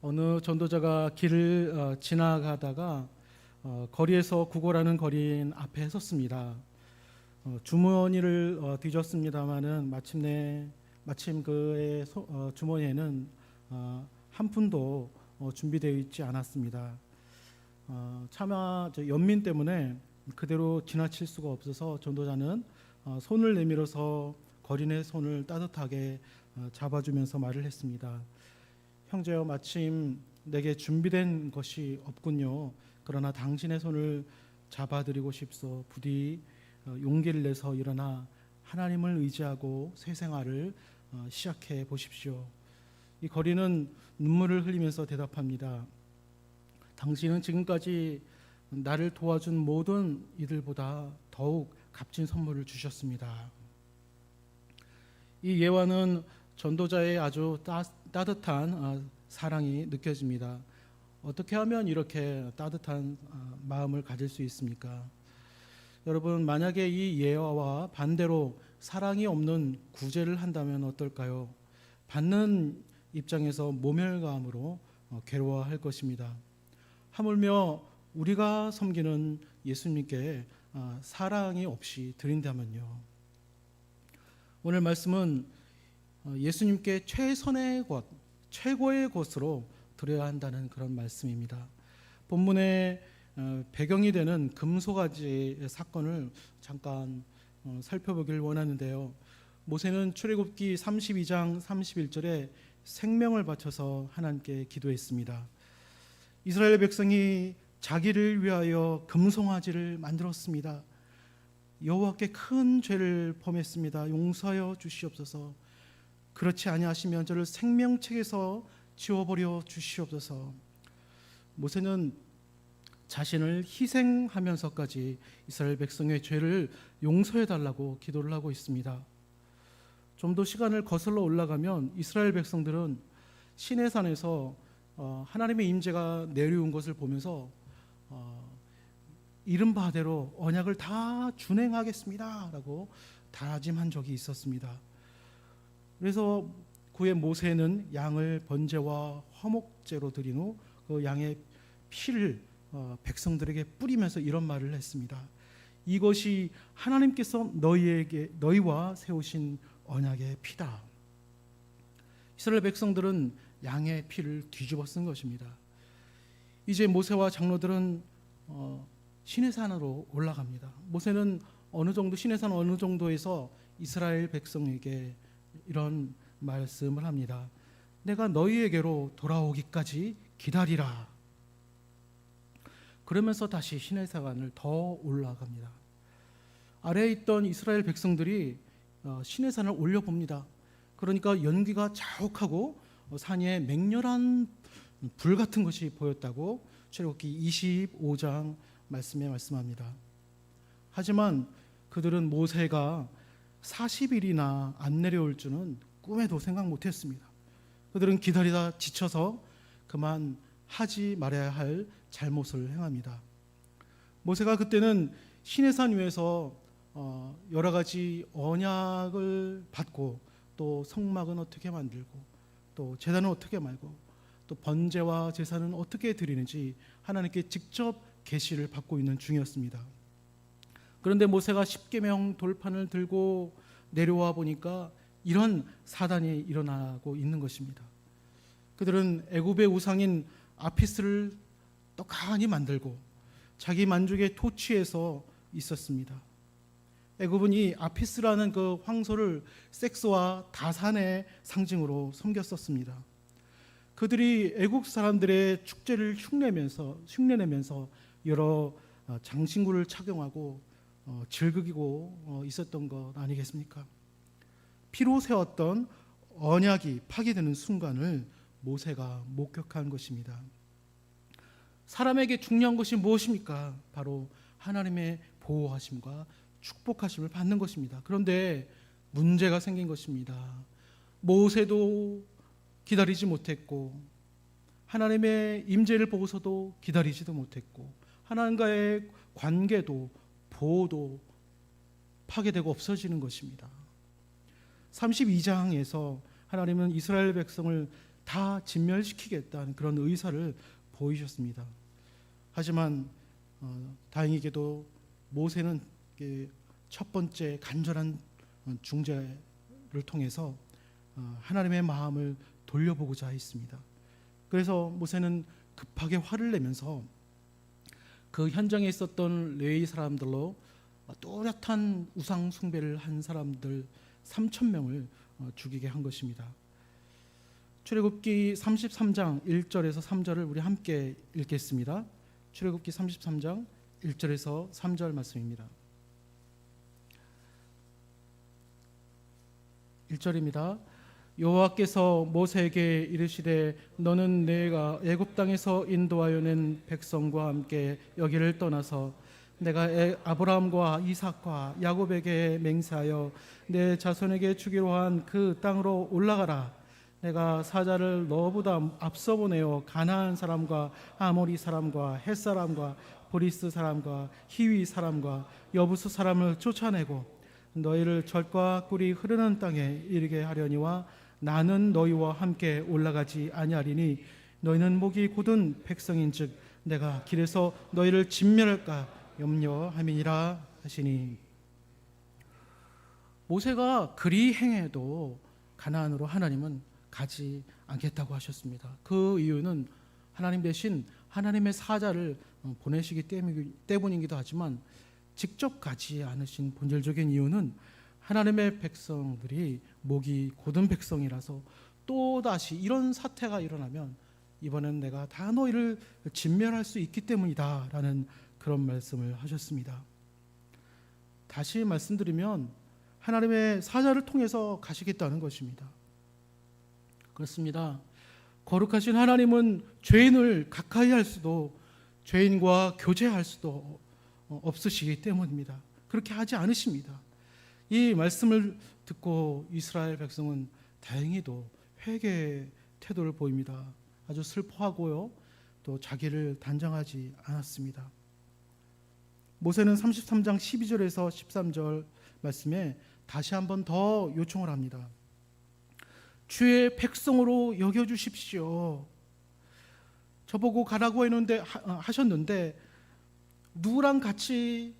어느 전도자가 길을 어, 지나가다가 어, 거리에서 구걸하는 거리인 앞에 섰습니다. 어, 주머니를 어, 뒤졌습니다마는 마침내 마침 그의 주머니에는 어, 한 푼도 어, 준비되어 있지 않았습니다. 어, 차마 저 연민 때문에 그대로 지나칠 수가 없어서 전도자는 어, 손을 내밀어서 거린의 손을 따뜻하게 어, 잡아주면서 말을 했습니다. 형제여 마침 내게 준비된 것이 없군요. 그러나 당신의 손을 잡아드리고 싶소. 부디 어, 용기를 내서 일어나 하나님을 의지하고 새 생활을 어, 시작해 보십시오. 이 거리는 눈물을 흘리면서 대답합니다. 당신은 지금까지 나를 도와준 모든 이들보다 더욱 값진 선물을 주셨습니다. 이 예화는 전도자의 아주 따, 따뜻한 아, 사랑이 느껴집니다. 어떻게 하면 이렇게 따뜻한 아, 마음을 가질 수 있습니까? 여러분 만약에 이 예화와 반대로 사랑이 없는 구제를 한다면 어떨까요? 받는 입장에서 모멸감으로 어, 괴로워할 것입니다. 하물며 우리가 섬기는 예수님께 아, 사랑이 없이 드린다면요. 오늘 말씀은 어, 예수님께 최선의 것, 최고의 것으로 드려야 한다는 그런 말씀입니다. 본문의 어, 배경이 되는 금소가지 사건을 잠깐 어, 살펴보길 원하는데요. 모세는 출애굽기 32장 31절에 생명을 바쳐서 하나님께 기도했습니다. 이스라엘 백성이 자기를 위하여 금송아지를 만들었습니다. 여호와께 큰 죄를 범했습니다. 용서하여 주시옵소서. 그렇지 아니하시면 저를 생명책에서 지워버려 주시옵소서. 모세는 자신을 희생하면서까지 이스라엘 백성의 죄를 용서해 달라고 기도를 하고 있습니다. 좀 더 시간을 거슬러 올라가면 이스라엘 백성들은 시내산에서 어, 하나님의 임재가 내려온 것을 보면서 어, 이른 바대로 언약을 다 준행하겠습니다라고 다짐한 적이 있었습니다. 그래서 그의 모세는 양을 번제와 화목제로 드린 후 그 양의 피를 어, 백성들에게 뿌리면서 이런 말을 했습니다. 이것이 하나님께서 너희에게 너희와 세우신 언약의 피다. 이스라엘 백성들은 양의 피를 뒤집어 쓴 것입니다. 이제 모세와 장로들은 어, 시내산으로 올라갑니다. 모세는 어느 정도 시내산 어느 정도에서 이스라엘 백성에게 이런 말씀을 합니다. 내가 너희에게로 돌아오기까지 기다리라. 그러면서 다시 시내산을 더 올라갑니다. 아래에 있던 이스라엘 백성들이 어, 시내산을 올려 봅니다. 그러니까 연기가 자욱하고 어, 산 위에 맹렬한 불 같은 것이 보였다고 출애굽기 25장 말씀에 말씀합니다. 하지만 그들은 모세가 40일이나 안 내려올 줄은 꿈에도 생각 못 했습니다. 그들은 기다리다 지쳐서 그만 하지 말아야 할 잘못을 행합니다. 모세가 그때는 시내산 위에서 어, 여러 가지 언약을 받고 또 성막은 어떻게 만들고 또 제단은 어떻게 말고 또 번제와 제사는 어떻게 드리는지 하나님께 직접 계시를 받고 있는 중이었습니다. 그런데 모세가 십계명 돌판을 들고 내려와 보니까 이런 사단이 일어나고 있는 것입니다. 그들은 애굽의 우상인 아피스를 떡하니 만들고 자기 만족의 토치에서 있었습니다. 애굽은 이 아피스라는 그 황소를 섹스와 다산의 상징으로 섬겼었습니다. 그들이 애국 사람들의 축제를 흉내면서 흉내내면서 여러 어, 장신구를 착용하고 어, 즐기고 어, 있었던 것 아니겠습니까? 피로 세웠던 언약이 파괴되는 순간을 모세가 목격한 것입니다. 사람에게 중요한 것이 무엇입니까? 바로 하나님의 보호하심과 축복하심을 받는 것입니다. 그런데 문제가 생긴 것입니다. 모세도 기다리지 못했고 하나님의 임재를 보고서도 기다리지도 못했고 하나님과의 관계도 보호도 파괴되고 없어지는 것입니다. 32장에서 하나님은 이스라엘 백성을 다 진멸시키겠다는 그런 의사를 보이셨습니다. 하지만 어, 다행히게도 모세는 첫 번째 간절한 어, 중재를 통해서 어, 하나님의 마음을 돌려보고자 했습니다. 그래서 모세는 급하게 화를 내면서 그 현장에 있었던 레위 사람들로 또렷한 우상 숭배를 한 사람들 3천 명을 어, 죽이게 한 것입니다. 출애굽기 33장 1절에서 3절을 우리 함께 읽겠습니다. 출애굽기 33장 1절에서 3절 말씀입니다. 1절입니다. 여호와께서 모세에게 이르시되 너는 내가 애굽 땅에서 인도하여 낸 백성과 함께 여기를 떠나서 내가 에- 아브라함과 이삭과 야곱에게 맹세하여 내 자손에게 주기로 한 그 땅으로 올라가라. 내가 사자를 너보다 앞서 보내어 가나안 사람과 아모리 사람과 헷 사람과 보리스 사람과 히위 사람과 여부수 사람을 쫓아내고 너희를 절과 꿀이 흐르는 땅에 이르게 하려니와 나는 너희와 함께 올라가지 아니하리니 너희는 목이 곧은 백성인즉 내가 길에서 너희를 진멸할까 염려함이니라 하시니 모세가 그리 행해도 가나안으로 하나님은 가지 않겠다고 하셨습니다. 그 이유는 하나님 대신 하나님의 사자를 어, 보내시기 때문이- 때문이기도 하지만 직접 가지 않으신 본질적인 이유는 하나님의 백성들이 목이 곧은 백성이라서 또 다시 이런 사태가 일어나면 이번엔 내가 다 너희를 진멸할 수 있기 때문이다 라는 그런 말씀을 하셨습니다. 다시 말씀드리면 하나님의 사자를 통해서 가시겠다는 것입니다. 그렇습니다. 거룩하신 하나님은 죄인을 가까이 할 수도 죄인과 교제할 수도 어, 없으시기 때문입니다. 그렇게 하지 않으십니다. 이 말씀을 듣고 이스라엘 백성은 다행히도 회개 태도를 보입니다. 아주 슬퍼하고요. 또 자기를 단정하지 않았습니다. 모세는 33장 12절에서 13절 말씀에 다시 한번 더 요청을 합니다. 주의 백성으로 여겨 주십시오. 저보고 가라고 했는데 하- 어, 하셨는데 누구랑 같이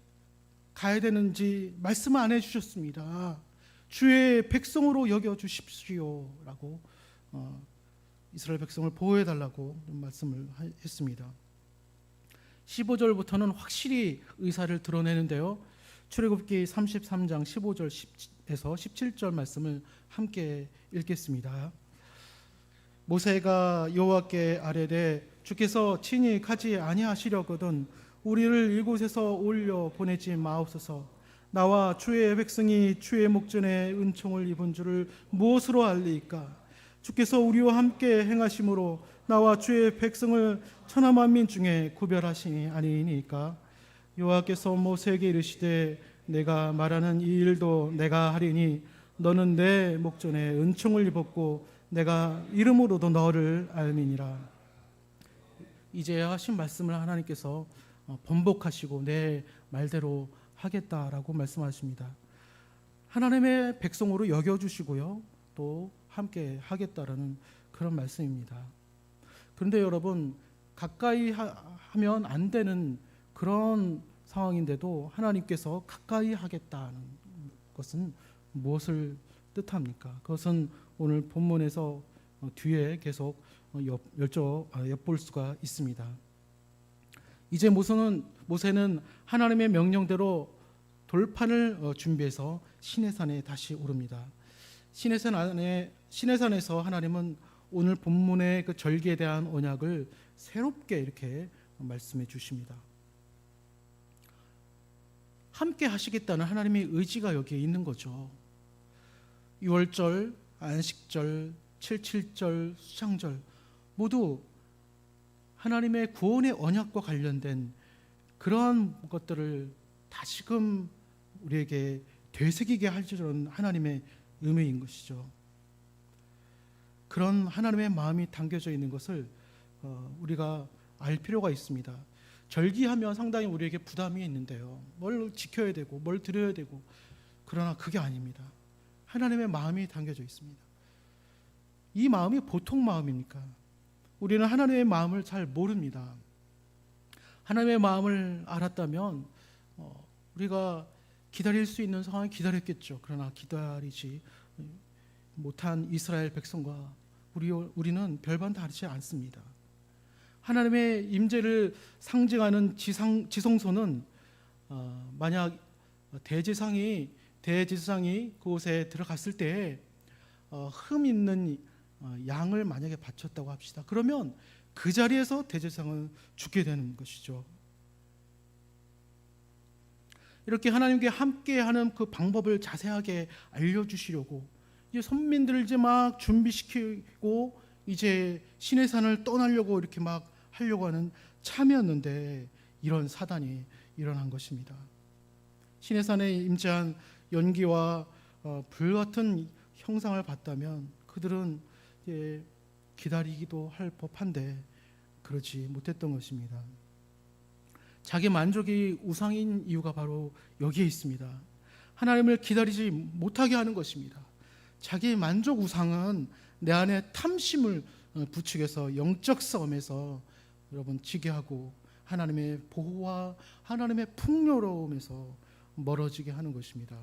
가야 되는지 말씀 안 해주셨습니다. 주의 백성으로 여겨 주십시오라고 어, 이스라엘 백성을 보호해 달라고 말씀을 하- 했습니다. 15절부터는 확실히 의사를 드러내는데요. 출애굽기 33장 15절 10에서 17절 말씀을 함께 읽겠습니다. 모세가 여호와께 아뢰되 주께서 친히 가지 아니하시려거든 우리를 이곳에서 올려 보내지 마옵소서. 나와 주의 백성이 주의 목전에 은총을 입은 줄을 무엇으로 알리이까? 주께서 우리와 함께 행하심으로 나와 주의 백성을 천하 만민 중에 구별하시니 아니니까 여호와께서 모세에게 이르시되 내가 말하는 이 일도 내가 하리니 너는 내 목전에 은총을 입었고 내가 이름으로도 너를 알미니라 이제 하신 말씀을 하나님께서 어, 번복하시고 내 말대로 하겠다라고 말씀하십니다. 하나님의 백성으로 여겨 주시고요. 또 함께 하겠다라는 그런 말씀입니다. 그런데 여러분 가까이 하, 하면 안 되는 그런 상황인데도 하나님께서 가까이 하겠다는 것은 무엇을 뜻합니까? 그것은 오늘 본문에서 어, 뒤에 계속 어, 아, 엿볼 수가 있습니다. 이제 모세는, 모세는 하나님의 명령대로 돌판을 어, 준비해서 시내산에 다시 오릅니다. 시내산 안에 시내산에서 하나님은 오늘 본문의 그 절기에 대한 언약을 새롭게 이렇게 말씀해 주십니다. 함께 하시겠다는 하나님의 의지가 여기에 있는 거죠. 6월절, 안식절, 77절, 수장절 모두 하나님의 구원의 언약과 관련된 그러한 것들을 다시금 우리에게 되새기게 하시는 하나님의 의미인 것이죠. 그런 하나님의 마음이 담겨져 있는 것을 어, 우리가 알 필요가 있습니다. 절기하면 상당히 우리에게 부담이 있는데요. 뭘 지켜야 되고 뭘 드려야 되고 그러나 그게 아닙니다. 하나님의 마음이 담겨져 있습니다. 이 마음이 보통 마음입니까? 우리는 하나님의 마음을 잘 모릅니다. 하나님의 마음을 알았다면 어, 우리가 기다릴 수 있는 상황에 기다렸겠죠. 그러나 기다리지 못한 이스라엘 백성과 우리 우리는 별반 다르지 않습니다. 하나님의 임재를 상징하는 지상 지성소는 어, 만약 대제상이 대제사장이 그곳에 들어갔을 때 어, 흠 있는 어, 양을 만약에 바쳤다고 합시다. 그러면 그 자리에서 대제사장은 죽게 되는 것이죠. 이렇게 하나님께 함께하는 그 방법을 자세하게 알려주시려고 이제 선민들을 이제 막 준비시키고 이제 신의 산을 떠나려고 이렇게 막 하려고 하는 참이었는데 이런 사단이 일어난 것입니다. 신의 산에 임재한 연기와 어, 불 같은 형상을 봤다면 그들은 이제 기다리기도 할 법한데 그렇지 못했던 것입니다. 자기 만족이 우상인 이유가 바로 여기에 있습니다. 하나님을 기다리지 못하게 하는 것입니다. 자기 만족 우상은 내 안에 탐심을 어, 부추겨서 영적 싸움에서 여러분 지게 하고 하나님의 보호와 하나님의 풍요로움에서 멀어지게 하는 것입니다.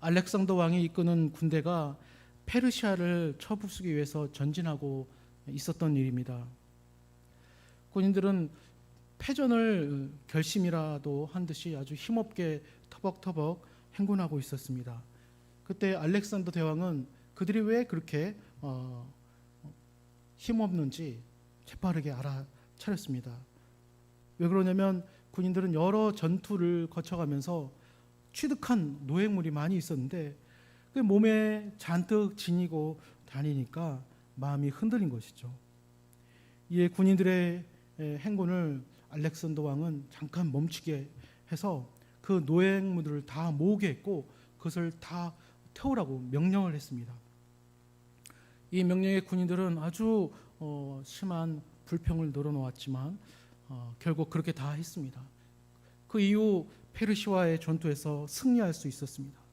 알렉산더 왕이 이끄는 군대가 페르시아를 쳐부수기 위해서 전진하고 있었던 일입니다. 군인들은 패전을 결심이라도 한 듯이 아주 힘없게 터벅터벅 행군하고 있었습니다. 그때 알렉산더 대왕은 그들이 왜 그렇게 어, 힘없는지 재빠르게 알아차렸습니다. 왜 그러냐면 군인들은 여러 전투를 거쳐가면서 취득한 노획물이 많이 있었는데 그 몸에 잔뜩 지니고 다니니까 마음이 흔들린 것이죠. 이에 군인들의 행군을 알렉산더 왕은 잠깐 멈추게 해서 그 노획물들을 다 모으게 했고 그것을 다 태우라고 명령을 했습니다. 이 명령에 군인들은 아주 어, 심한 불평을 늘어놓았지만 어, 결국 그렇게 다 했습니다. 그 이후 페르시와의 전투에서 승리할 수 있었습니다.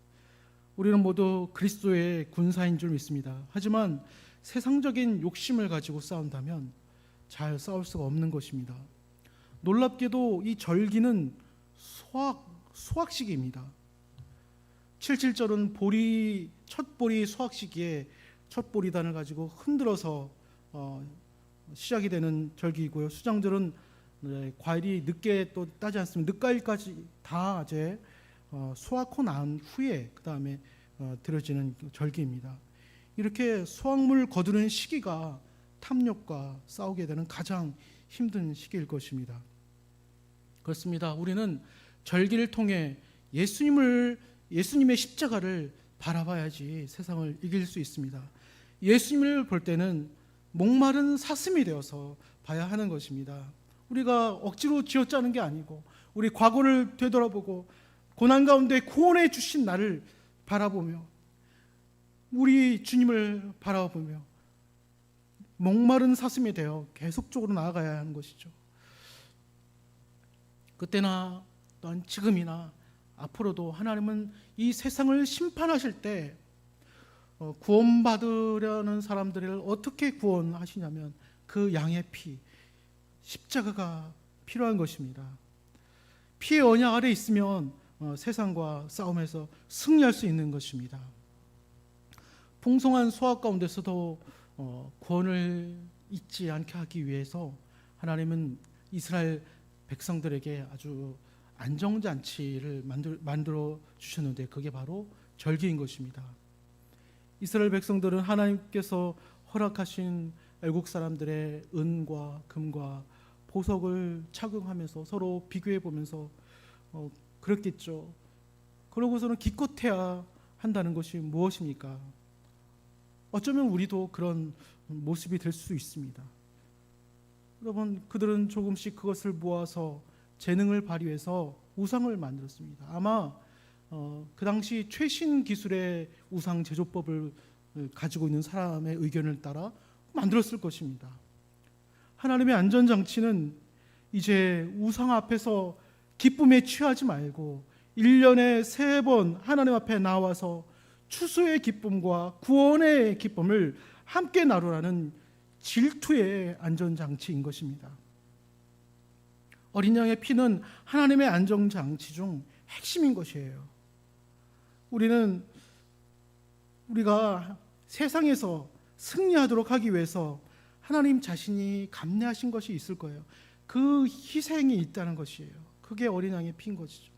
우리는 모두 그리스도의 군사인 줄 믿습니다. 하지만 세상적인 욕심을 가지고 싸운다면 잘 싸울 수가 없는 것입니다. 놀랍게도 이 절기는 수확 수확식입니다. 77절은 보리 첫 보리 수확 시기에 첫 보리단을 가지고 흔들어서 어, 시작이 되는 절기이고요. 수장절은 네, 과일이 늦게 또 따지 않으면 늦가을까지 다 이제 어, 수확고 난 후에 그 다음에 어, 들어지는 절기입니다. 이렇게 수확물 거두는 시기가 탐욕과 싸우게 되는 가장 힘든 시기일 것입니다. 그렇습니다. 우리는 절기를 통해 예수님을 예수님의 십자가를 바라봐야지 세상을 이길 수 있습니다. 예수님을 볼 때는 목마른 사슴이 되어서 봐야 하는 것입니다. 우리가 억지로 쥐어짜는 게 아니고 우리 과거를 되돌아보고 고난 가운데 구원해 주신 나를 바라보며 우리 주님을 바라보며 목마른 사슴이 되어 계속적으로 나아가야 하는 것이죠. 그때나 또한 지금이나 앞으로도 하나님은 이 세상을 심판하실 때 어, 구원받으려는 사람들을 어떻게 구원하시냐면 그 양의 피, 십자가가 필요한 것입니다. 피의 언약 아래 있으면 어, 세상과 싸움에서 승리할 수 있는 것입니다. 풍성한 수확 가운데서도 어, 구원을 잊지 않게 하기 위해서 하나님은 이스라엘 백성들에게 아주 안정잔치를 만들, 만들어 주셨는데 그게 바로 절기인 것입니다. 이스라엘 백성들은 하나님께서 허락하신 애국 사람들의 은과 금과 보석을 착용하면서 서로 비교해 보면서 어, 그랬겠죠. 그러고서는 기껏해야 한다는 것이 무엇입니까? 어쩌면 우리도 그런 모습이 될 수 있습니다. 여러분, 그들은 조금씩 그것을 모아서 재능을 발휘해서 우상을 만들었습니다. 아마 어, 그 당시 최신 기술의 우상 제조법을 가지고 있는 사람의 의견을 따라 만들었을 것입니다. 하나님의 안전장치는 이제 우상 앞에서 기쁨에 취하지 말고 1년에 세 번 하나님 앞에 나와서 추수의 기쁨과 구원의 기쁨을 함께 나누라는 질투의 안전장치인 것입니다. 어린 양의 피는 하나님의 안전장치 중 핵심인 것이에요. 우리는 우리가 세상에서 승리하도록 하기 위해서 하나님 자신이 감내하신 것이 있을 거예요. 그 희생이 있다는 것이에요. 그게 어린 양의 피인 것이죠.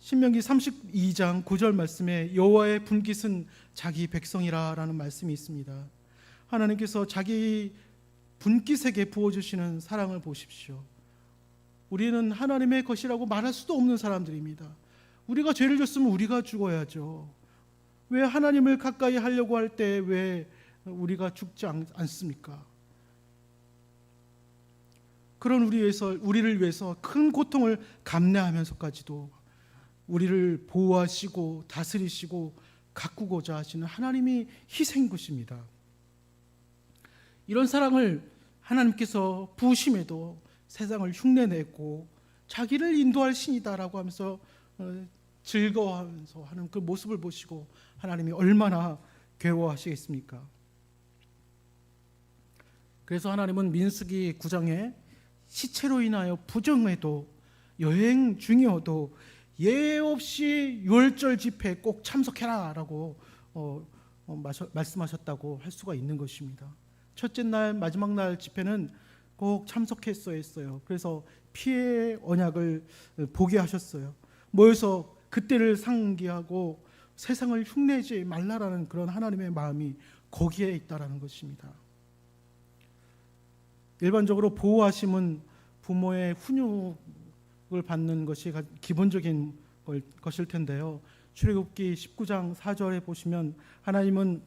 신명기 32장 9절 말씀에 여호와의 분깃은 자기 백성이라라는 말씀이 있습니다. 하나님께서 자기 분깃에게 부어 주시는 사랑을 보십시오. 우리는 하나님의 것이라고 말할 수도 없는 사람들입니다. 우리가 죄를 졌으면 우리가 죽어야죠. 왜 하나님을 가까이 하려고 할 때 왜 우리가 죽지 않, 않습니까? 그런 우리 위해서 우리를 위해서 큰 고통을 감내하면서까지도 우리를 보호하시고 다스리시고 가꾸고자 하시는 하나님이 희생 것입니다. 이런 사랑을 하나님께서 부으심에도 세상을 흉내내고 자기를 인도할 신이다라고 하면서 어, 즐거워하면서 하는 그 모습을 보시고 하나님이 얼마나 괴로워하시겠습니까? 그래서 하나님은 민수기 9장에 시체로 인하여 부정해도 여행 중이어도 예 없이 유월절 집회 꼭 참석해라 라고 어, 어, 마셔, 말씀하셨다고 할 수가 있는 것입니다. 첫째 날 마지막 날 집회는 꼭 참석했어야 했어요. 그래서 피해 언약을 보게 하셨어요. 모여서 그때를 상기하고 세상을 흉내지 말라라는 그런 하나님의 마음이 거기에 있다라는 것입니다. 일반적으로 보호하심은 부모의 훈육을 받는 것이 가- 기본적인 걸- 것일 텐데요. 출애굽기 19장 4절에 보시면 하나님은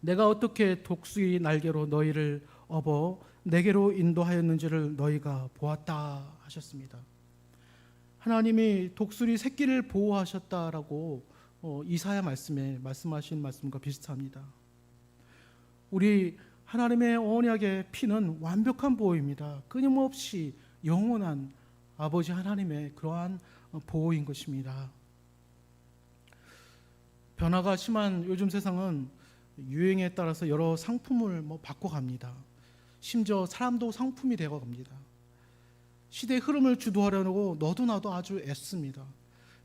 내가 어떻게 독수리 날개로 너희를 업어 내게로 인도하였는지를 너희가 보았다 하셨습니다. 하나님이 독수리 새끼를 보호하셨다라고 어, 이사야 말씀에 말씀하신 말씀과 비슷합니다. 우리 하나님의 언약의 피는 완벽한 보호입니다. 끊임없이 영원한 아버지 하나님의 그러한 어, 보호인 것입니다. 변화가 심한 요즘 세상은 유행에 따라서 여러 상품을 뭐 바꿔갑니다. 심지어 사람도 상품이 되어 갑니다. 시대의 흐름을 주도하려고 너도 나도 아주 애씁니다.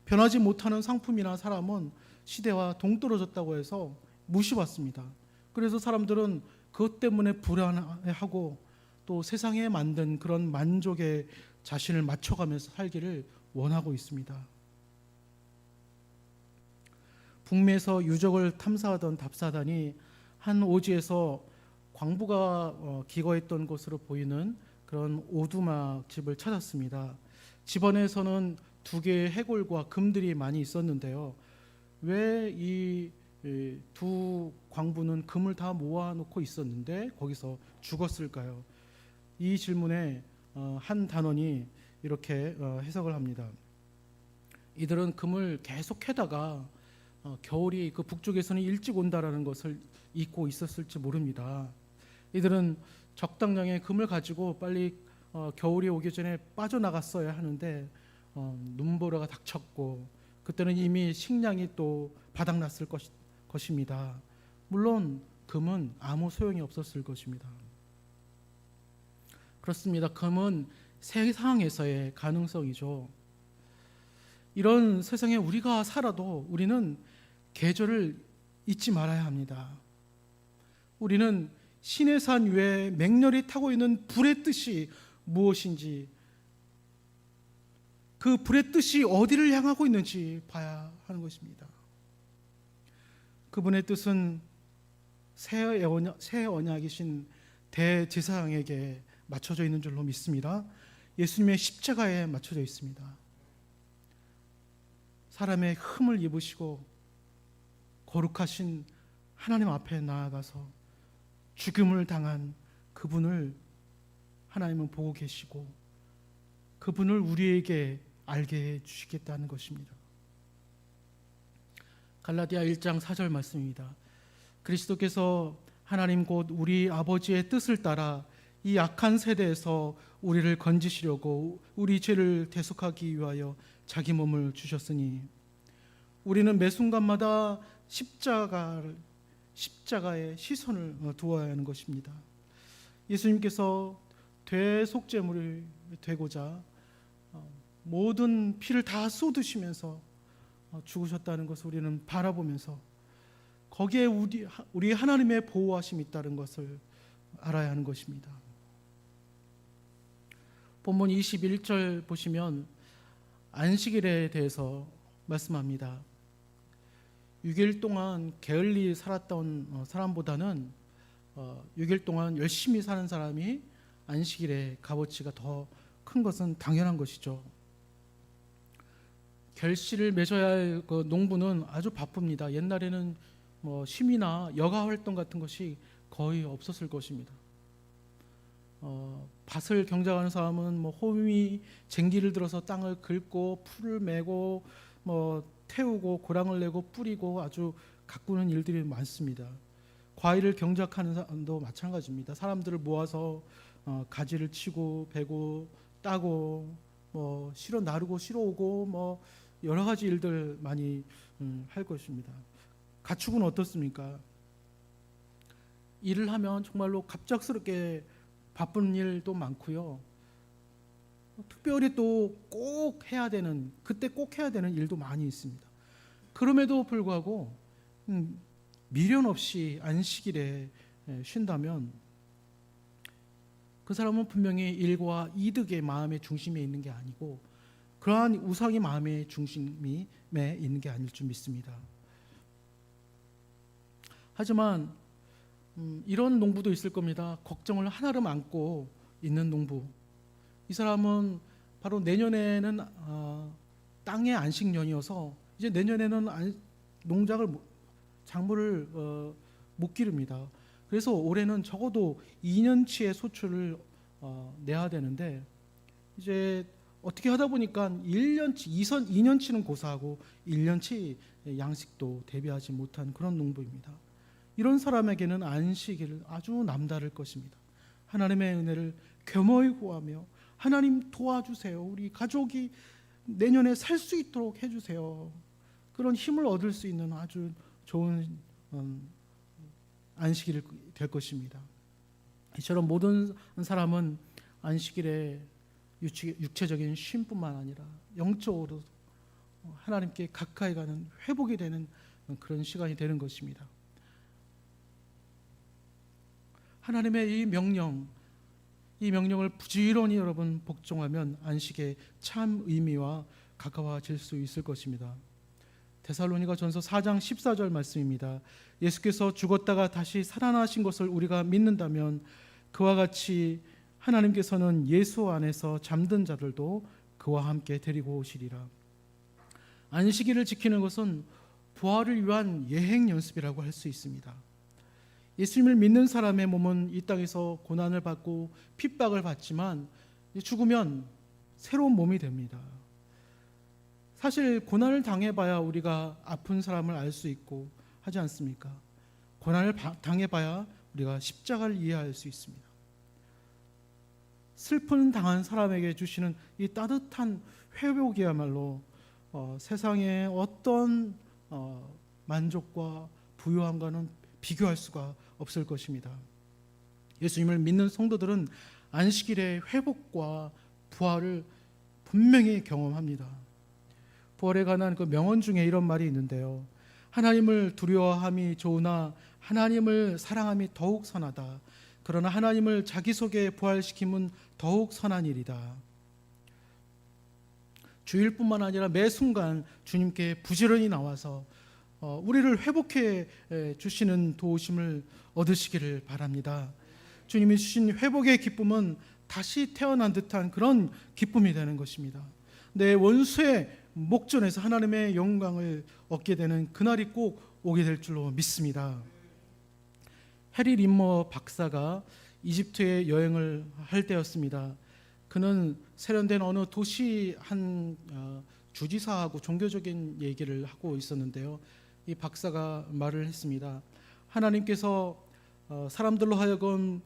변하지 못하는 상품이나 사람은 시대와 동떨어졌다고 해서 무시받습니다. 그래서 사람들은 그것 때문에 불안해하고 또 세상에 만든 그런 만족에 자신을 맞춰가면서 살기를 원하고 있습니다. 북미에서 유적을 탐사하던 답사단이 한 오지에서 광부가 어, 기거했던 것으로 보이는 그런 오두막 집을 찾았습니다. 집안에서는 두 개의 해골과 금들이 많이 있었는데요. 왜 이 두 광부는 금을 다 모아놓고 있었는데 거기서 죽었을까요? 이 질문에 어, 한 단원이 이렇게 어, 해석을 합니다. 이들은 금을 계속 해다가 어, 겨울이 그 북쪽에서는 일찍 온다라는 것을 잊고 있었을지 모릅니다. 이들은 적당량의 금을 가지고 빨리 어, 겨울이 오기 전에 빠져나갔어야 하는데 어, 눈보라가 닥쳤고 그때는 이미 식량이 또 바닥났을 것, 것입니다. 물론 금은 아무 소용이 없었을 것입니다. 그렇습니다. 금은 세상에서의 가능성이죠. 이런 세상에 우리가 살아도 우리는 계절을 잊지 말아야 합니다. 우리는 신의 산 위에 맹렬히 타고 있는 불의 뜻이 무엇인지 그 불의 뜻이 어디를 향하고 있는지 봐야 하는 것입니다. 그분의 뜻은 새 언약, 새 언약이신 대제사장에게 맞춰져 있는 줄로 믿습니다. 예수님의 십자가에 맞춰져 있습니다. 사람의 흠을 입으시고 거룩하신 하나님 앞에 나아가서 죽음을 당한 그분을 하나님은 보고 계시고 그분을 우리에게 알게 해 주시겠다는 것입니다. 갈라디아 1장 4절 말씀입니다. 그리스도께서 하나님 곧 우리 아버지의 뜻을 따라 이 악한 세대에서 우리를 건지시려고 우리 죄를 대속하기 위하여 자기 몸을 주셨으니 우리는 매 순간마다 십자가를 십자가에 시선을 어, 두어야 하는 것입니다. 예수님께서 대속제물이 되고자 어, 모든 피를 다 쏟으시면서 어, 죽으셨다는 것을 우리는 바라보면서 거기에 우리, 우리 하나님의 보호하심이 있다는 것을 알아야 하는 것입니다. 본문 21절 보시면 안식일에 대해서 말씀합니다. 6일 동안 게을리 살았던 어, 사람보다는 어, 6일 동안 열심히 사는 사람이 안식일의 값어치가 더 큰 것은 당연한 것이죠. 결실을 맺어야 할 그 농부는 아주 바쁩니다. 옛날에는 뭐 심이나 여가 활동 같은 것이 거의 없었을 것입니다. 어, 밭을 경작하는 사람은 뭐 호미 쟁기를 들어서 땅을 긁고 풀을 메고 뭐 태우고 고랑을 내고 뿌리고 아주 가꾸는 일들이 많습니다. 과일을 경작하는 사람도 마찬가지입니다. 사람들을 모아서 어, 가지를 치고 베고 따고 뭐 실어 나르고 실어 오고 뭐 여러 가지 일들 많이 음, 할 것입니다. 가축은 어떻습니까? 일을 하면 정말로 갑작스럽게 바쁜 일도 많고요. 특별히 또 꼭 해야 되는 그때 꼭 해야 되는 일도 많이 있습니다. 그럼에도 불구하고 음, 미련 없이 안식일에 에, 쉰다면 그 사람은 분명히 일과 이득의 마음의 중심에 있는 게 아니고 그러한 우상의 마음의 중심에 있는 게 아닐 줄 믿습니다. 하지만 음, 이런 농부도 있을 겁니다. 걱정을 하나름 안고 있는 농부. 이 사람은 바로 내년에는 어, 땅의 안식년이어서 이제 내년에는 안, 농작을 못- 작물을 어, 못 기릅니다. 그래서 올해는 적어도 2년치의 소출을 어, 내야 되는데 이제 어떻게 하다 보니까 1년치, 2선 2년치는 고사하고 1년치 양식도 대비하지 못한 그런 농부입니다. 이런 사람에게는 안식일을 아주 남다를 것입니다. 하나님의 은혜를 겸허히 구하며 하나님 도와주세요. 우리 가족이 내년에 살 수 있도록 해주세요. 그런 힘을 얻을 수 있는 아주 좋은 음, 안식일이 될 것입니다. 이처럼 모든 사람은 안식일에 육체적인 쉼뿐만 아니라 영적으로 하나님께 가까이 가는 회복이 되는 그런 시간이 되는 것입니다. 하나님의 이 명령, 이 명령을 부지런히 여러분 복종하면 안식의 참 의미와 가까워질 수 있을 것입니다. 데살로니가 전서 4장 14절 말씀입니다. 예수께서 죽었다가 다시 살아나신 것을 우리가 믿는다면 그와 같이 하나님께서는 예수 안에서 잠든 자들도 그와 함께 데리고 오시리라. 안식일을 지키는 것은 부활을 위한 예행 연습이라고 할 수 있습니다. 예수님을 믿는 사람의 몸은 이 땅에서 고난을 받고 핍박을 받지만 죽으면 새로운 몸이 됩니다. 사실 고난을 당해봐야 우리가 아픈 사람을 알 수 있고 하지 않습니까? 고난을 바- 당해봐야 우리가 십자가를 이해할 수 있습니다. 슬픈 당한 사람에게 주시는 이 따뜻한 회복이야말로 어, 세상의 어떤 어, 만족과 부유함과는 비교할 수가 없을 것입니다. 예수님을 믿는 성도들은 안식일의 회복과 부활을 분명히 경험합니다. 부활에 관한 그 명언 중에 이런 말이 있는데요. 하나님을 두려워함이 좋으나 하나님을 사랑함이 더욱 선하다. 그러나 하나님을 자기 속에 부활시킴은 더욱 선한 일이다. 주일뿐만 아니라 매 순간 주님께 부지런히 나와서 어, 우리를 회복해 에, 주시는 도우심을 얻으시기를 바랍니다. 주님이 주신 회복의 기쁨은 다시 태어난 듯한 그런 기쁨이 되는 것입니다. 내 원수의 목전에서 하나님의 영광을 얻게 되는 그날이 꼭 오게 될 줄로 믿습니다. 해리 림머 박사가 이집트에 여행을 할 때였습니다. 그는 세련된 어느 도시 한 어, 주지사하고 종교적인 얘기를 하고 있었는데요. 이 박사가 말을 했습니다. 하나님께서 어, 사람들로 하여금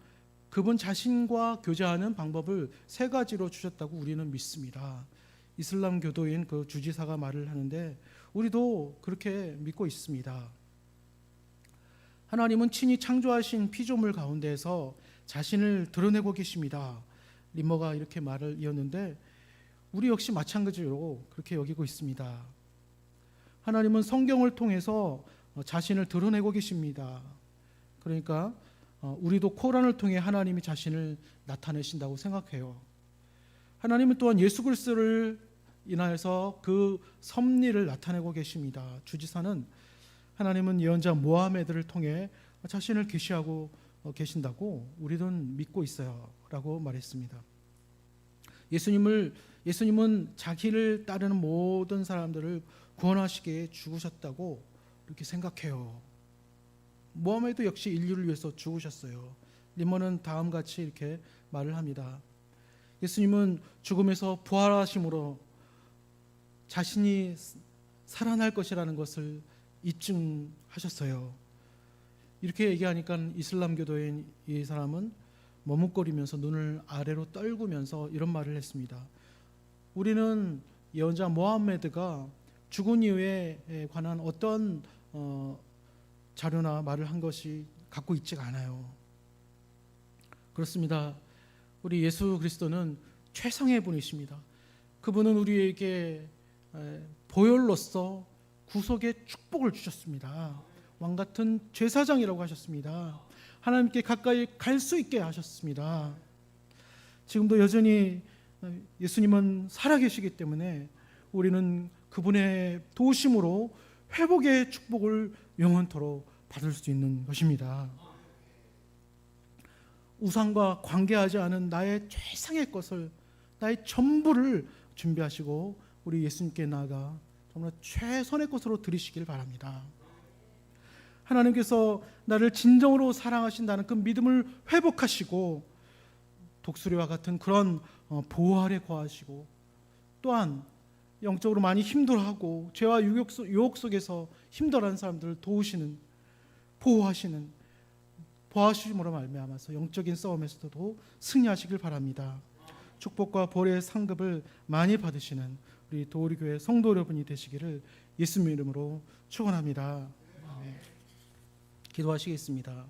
그분 자신과 교제하는 방법을 세 가지로 주셨다고 우리는 믿습니다. 이슬람 교도인 그 주지사가 말을 하는데 우리도 그렇게 믿고 있습니다. 하나님은 친히 창조하신 피조물 가운데에서 자신을 드러내고 계십니다. 리머가 이렇게 말을 이었는데 우리 역시 마찬가지로 그렇게 여기고 있습니다. 하나님은 성경을 통해서 어, 자신을 드러내고 계십니다. 그러니까 어, 우리도 코란을 통해 하나님이 자신을 나타내신다고 생각해요. 하나님은 또한 예수 그리스도를 인하여서 그 섭리를 나타내고 계십니다. 주지사는 하나님은 예언자 모하메드를 통해 자신을 계시하고 어, 계신다고 우리는 믿고 있어요라고 말했습니다. 예수님을 예수님은 자기를 따르는 모든 사람들을 구원하시기에 죽으셨다고 이렇게 생각해요. 모하메드 역시 인류를 위해서 죽으셨어요. 리머는 다음 같이 이렇게 말을 합니다. 예수님은 죽음에서 부활하심으로 자신이 살아날 것이라는 것을 입증하셨어요. 이렇게 얘기하니까 이슬람교도인 이 사람은 머뭇거리면서 눈을 아래로 떨구면서 이런 말을 했습니다. 우리는 예언자 모함메드가 죽은 이후에 관한 어떤 어, 자료나 말을 한 것이 갖고 있지가 않아요. 그렇습니다. 우리 예수 그리스도는 최상의 분이십니다. 그분은 우리에게 에, 보혈로서 구속의 축복을 주셨습니다. 왕 같은 제사장이라고 하셨습니다. 하나님께 가까이 갈 수 있게 하셨습니다. 지금도 여전히 예수님은 살아계시기 때문에 우리는 그분의 도우심으로 회복의 축복을 영원토록 받을 수 있는 것입니다. 우상과 관계하지 않은 나의 최상의 것을 나의 전부를 준비하시고 우리 예수님께 나아가 정말 최선의 것으로 드리시길 바랍니다. 하나님께서 나를 진정으로 사랑하신다는 그 믿음을 회복하시고 독수리와 같은 그런 어, 보호 아래 거하시고 또한 영적으로 많이 힘들어하고 죄와 유혹 속에서 힘들어하는 사람들을 도우시는 보호하시는 보호하심으로 말미암아서 영적인 싸움에서도 승리하시길 바랍니다. 축복과 벌의 상급을 많이 받으시는 우리 도우리 교회 성도 여러분이 되시기를 예수님 이름으로 축원합니다. 아멘. 기도하시겠습니다.